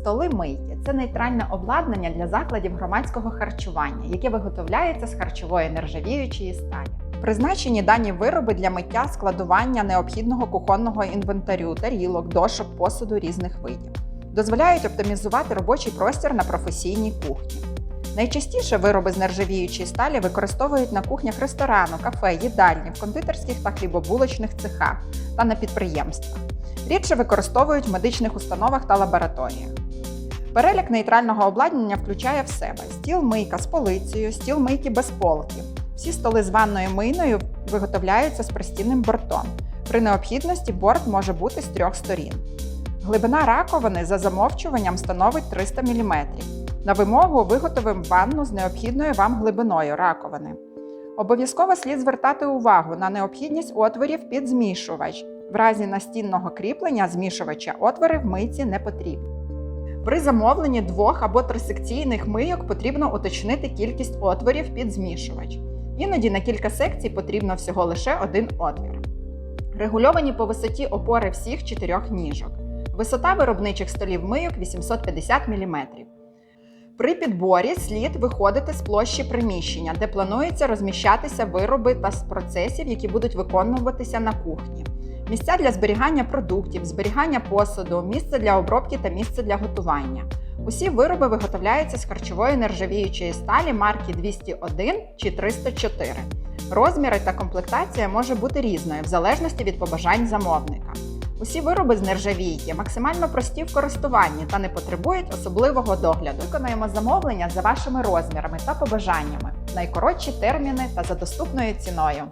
Столи мийки це нейтральне обладнання для закладів громадського харчування, яке виготовляється з харчової нержавіючої сталі. Призначені дані вироби для миття складування необхідного кухонного інвентарю, тарілок, дошок, посуду різних видів. Дозволяють оптимізувати робочий простір на професійній кухні. Найчастіше вироби з нержавіючої сталі використовують на кухнях ресторану, кафе, їдальні, в кондитерських та хлібобулочних цехах та на підприємствах. Рідше використовують в медичних установах та лабораторіях. Перелік нейтрального обладнання включає в себе стіл мийка з полицею, стіл мийки без полки. Всі столи з ванною мийною виготовляються з пристінним бортом. При необхідності борт може бути з трьох сторін. Глибина раковини за замовчуванням становить 300 мм. На вимогу виготовимо ванну з необхідною вам глибиною раковини. Обов'язково слід звертати увагу на необхідність отворів під змішувач. В разі настінного кріплення змішувача отвори в мийці не потрібні. При замовленні двох або трисекційних мийок потрібно уточнити кількість отворів під змішувач. Іноді на кілька секцій потрібно всього лише один отвір. Регульовані по висоті опори всіх чотирьох ніжок. Висота виробничих столів мийок 850 мм. При підборі слід виходити з площі приміщення, де планується розміщатися вироби та з процесів, які будуть виконуватися на кухні. Місця для зберігання продуктів, зберігання посуду, місце для обробки та місце для готування. Усі вироби виготовляються з харчової нержавіючої сталі марки 201 чи 304. Розміри та комплектація може бути різною в залежності від побажань замовника. Усі вироби з нержавійки максимально прості в користуванні та не потребують особливого догляду. Виконуємо замовлення за вашими розмірами та побажаннями, найкоротші терміни та за доступною ціною.